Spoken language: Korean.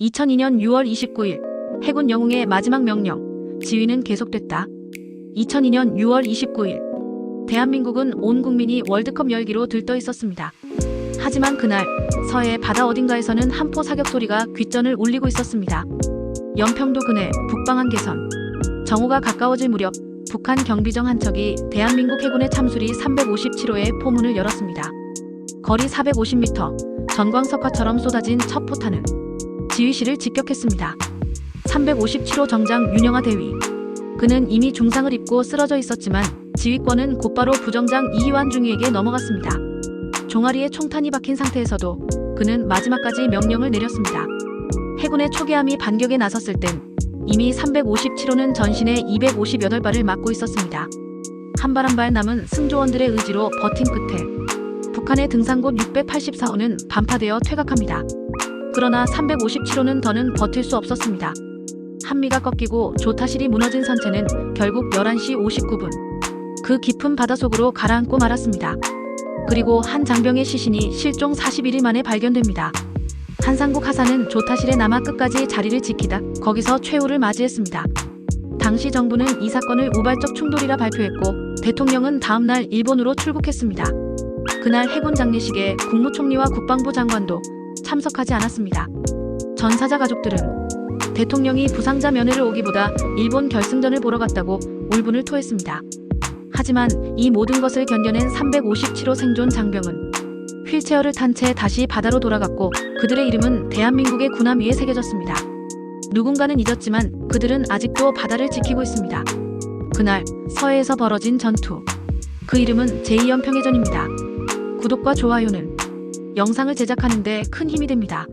2002년 6월 29일 해군 영웅의 마지막 명령 지휘는 계속됐다. 2002년 6월 29일 대한민국은 온 국민이 월드컵 열기로 들떠 있었습니다. 하지만 그날 서해 바다 어딘가에서는 한포 사격 소리가 귓전을 울리고 있었습니다. 연평도 근해 북방한 개선 정오가 가까워질 무렵 북한 경비정 한 척이 대한민국 해군의 참수리 357호의 포문을 열었습니다. 거리 450m 전광석화처럼 쏟아진 첫 포탄은 지휘실을 직격했습니다. 357호 정장 윤영아 대위. 그는 이미 중상을 입고 쓰러져 있었지만 지휘권은 곧바로 부정장 이희완 중위에게 넘어갔습니다. 종아리에 총탄이 박힌 상태에서도 그는 마지막까지 명령을 내렸습니다. 해군의 초계함이 반격에 나섰을 땐 이미 357호는 전신에 258발을 맞고 있었습니다. 한 발 한 발 남은 승조원들의 의지로 버틴 끝에 북한의 등산곳 684호는 반파되어 퇴각합니다. 그러나 357호는 더는 버틸 수 없었습니다. 한미가 꺾이고 조타실이 무너진 선체는 결국 11시 59분 그 깊은 바닷속으로 가라앉고 말았습니다. 그리고 한 장병의 시신이 실종 41일 만에 발견됩니다. 한상국 하사는 조타실에 남아 끝까지 자리를 지키다 거기서 최후를 맞이했습니다. 당시 정부는 이 사건을 우발적 충돌이라 발표했고 대통령은 다음 날 일본으로 출국했습니다. 그날 해군 장례식에 국무총리와 국방부 장관도 참석하지 않았습니다. 전사자 가족들은 대통령이 부상자 면회를 오기보다 일본 결승전을 보러 갔다고 울분을 토했습니다. 하지만 이 모든 것을 견뎌낸 357호 생존 장병은 휠체어를 탄 채 다시 바다로 돌아갔고 그들의 이름은 대한민국의 군함 위에 새겨졌습니다. 누군가는 잊었지만 그들은 아직도 바다를 지키고 있습니다. 그날 서해에서 벌어진 전투. 그 이름은 제2연평해전입니다. 구독과 좋아요는 영상을 제작하는데 큰 힘이 됩니다.